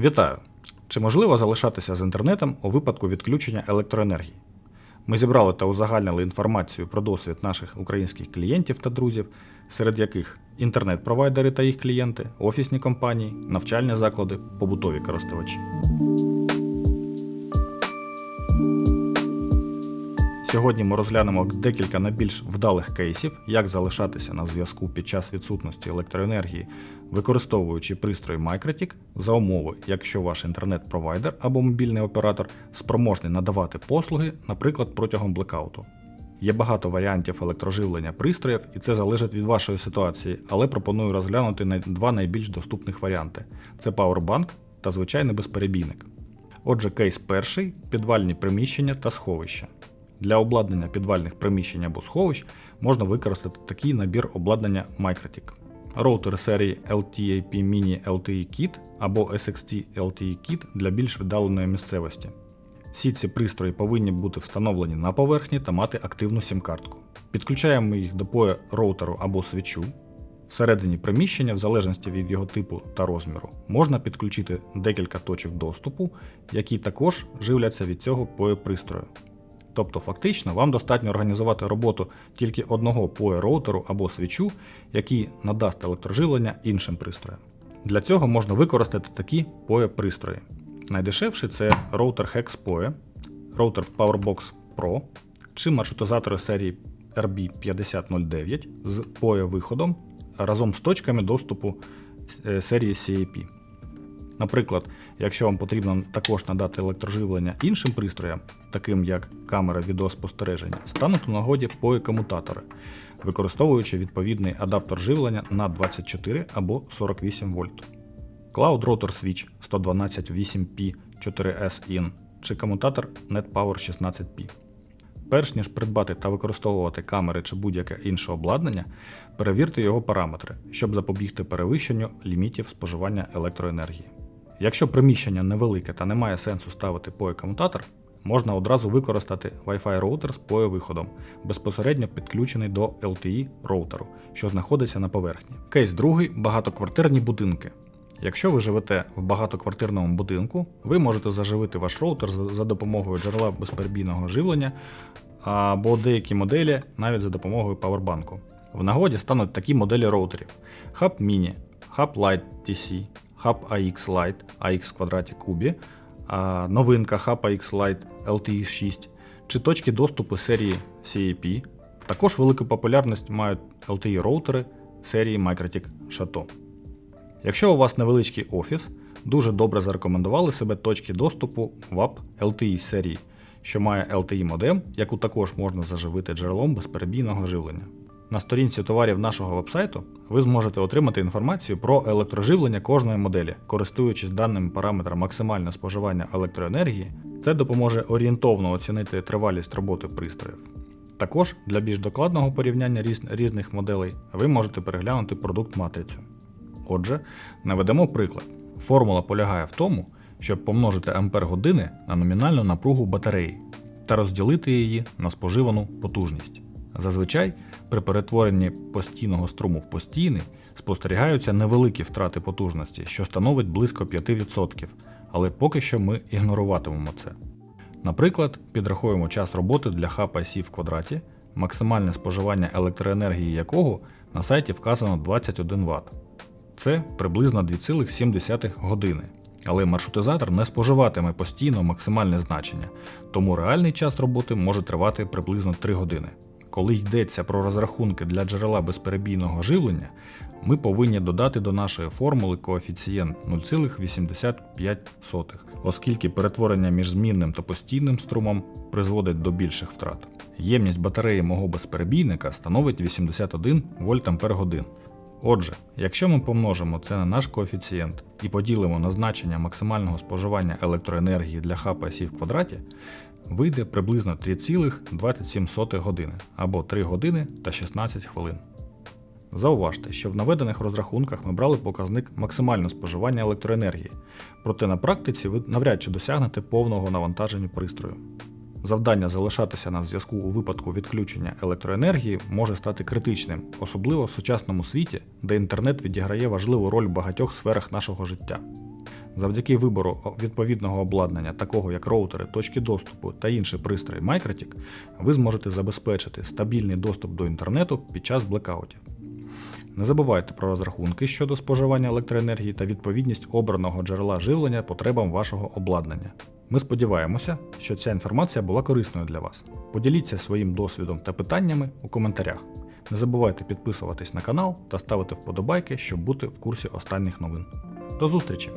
Вітаю! Чи можливо залишатися з інтернетом у випадку відключення електроенергії? Ми зібрали та узагальнили інформацію про досвід наших українських клієнтів та друзів, серед яких інтернет-провайдери та їх клієнти, офісні компанії, навчальні заклади, побутові користувачі. Сьогодні ми розглянемо декілька найбільш вдалих кейсів, як залишатися на зв'язку під час відсутності електроенергії, використовуючи пристрої MikroTik за умови, якщо ваш інтернет-провайдер або мобільний оператор спроможний надавати послуги, наприклад, протягом блекауту. Є багато варіантів електроживлення пристроїв, і це залежить від вашої ситуації, але пропоную розглянути два найбільш доступних варіанти: це Powerbank та звичайний безперебійник. Отже, кейс перший підвальні приміщення та сховища. Для обладнання підвальних приміщень або сховищ можна використати такий набір обладнання MikroTik. Роутер серії LTAP Mini LTE Kit або SXT LTE Kit для більш віддаленої місцевості. Всі ці пристрої повинні бути встановлені на поверхні та мати активну сім-картку. Підключаємо їх до поя роутеру або свічу. Всередині приміщення, в залежності від його типу та розміру, можна підключити декілька точок доступу, які також живляться від цього POE пристрою. Тобто, фактично, вам достатньо організувати роботу тільки одного POE роутеру або свічу, який надасть електроживлення іншим пристроям. Для цього можна використати такі POE пристрої. Найдешевший це роутер Hex POE, роутер PowerBox Pro чи маршрутизатори серії RB5009 з POE виходом разом з точками доступу е, серії CAP. Наприклад, якщо вам потрібно також надати електроживлення іншим пристроям, таким як камера відеоспостереження, стануть у нагоді POE-комутатори, використовуючи відповідний адаптер живлення на 24 або 48 вольт. Cloud Rotor Switch 112 8P 4S IN чи комутатор NetPower 16P. Перш ніж придбати та використовувати камери чи будь-яке інше обладнання, перевірте його параметри, щоб запобігти перевищенню лімітів споживання електроенергії. Якщо приміщення невелике та немає сенсу ставити POE-комутатор, можна одразу використати Wi-Fi роутер з POE виходом, безпосередньо підключений до LTE роутеру, що знаходиться на поверхні. Кейс другий багатоквартирні будинки. Якщо ви живете в багатоквартирному будинку, ви можете заживити ваш роутер за допомогою джерела безперебійного живлення або деякі моделі навіть за допомогою павербанку. В нагоді стануть такі моделі роутерів: Hub Mini, Hub Lite TC, Hub AX Lite AX квадраті кубі, новинка Hub AX Lite LTE 6 чи точки доступу серії CAP. Також велику популярність мають LTE роутери серії MikroTik Chateau. Якщо у вас невеличкий офіс, дуже добре зарекомендували себе точки доступу WAP LTE серії, що має LTE модем, яку також можна заживити джерелом безперебійного живлення. На сторінці товарів нашого вебсайту ви зможете отримати інформацію про електроживлення кожної моделі, користуючись даним параметром максимальне споживання електроенергії, це допоможе орієнтовно оцінити тривалість роботи пристроїв. Також для більш докладного порівняння різ- різних моделей ви можете переглянути продукт матрицю. Отже, наведемо приклад. Формула полягає в тому, щоб помножити ампер-години на номінальну напругу батареї та розділити її на споживану потужність. Зазвичай при перетворенні постійного струму в постійний спостерігаються невеликі втрати потужності, що становить близько 5%, але поки що ми ігноруватимемо це. Наприклад, підрахуємо час роботи для хапа Сі в квадраті, максимальне споживання електроенергії якого на сайті вказано 21 Вт. Це приблизно 2,7 години. Але маршрутизатор не споживатиме постійно максимальне значення, тому реальний час роботи може тривати приблизно 3 години. Коли йдеться про розрахунки для джерела безперебійного живлення, ми повинні додати до нашої формули коефіцієнт 0,85, оскільки перетворення між змінним та постійним струмом призводить до більших втрат. Ємність батареї мого безперебійника становить 81 вольт ампер годин. Отже, якщо ми помножимо це на наш коефіцієнт і поділимо на значення максимального споживання електроенергії для хапа Сі в квадраті, вийде приблизно 3,27 години або 3 години та 16 хвилин. Зауважте, що в наведених розрахунках ми брали показник максимального споживання електроенергії, проте на практиці ви навряд чи досягнете повного навантаження пристрою. Завдання залишатися на зв'язку у випадку відключення електроенергії може стати критичним, особливо в сучасному світі, де інтернет відіграє важливу роль в багатьох сферах нашого життя. Завдяки вибору відповідного обладнання, такого як роутери, точки доступу та інші пристрої MikroTik, ви зможете забезпечити стабільний доступ до інтернету під час блекаутів. Не забувайте про розрахунки щодо споживання електроенергії та відповідність обраного джерела живлення потребам вашого обладнання. Ми сподіваємося, що ця інформація була корисною для вас. Поділіться своїм досвідом та питаннями у коментарях. Не забувайте підписуватись на канал та ставити вподобайки, щоб бути в курсі останніх новин. До зустрічі!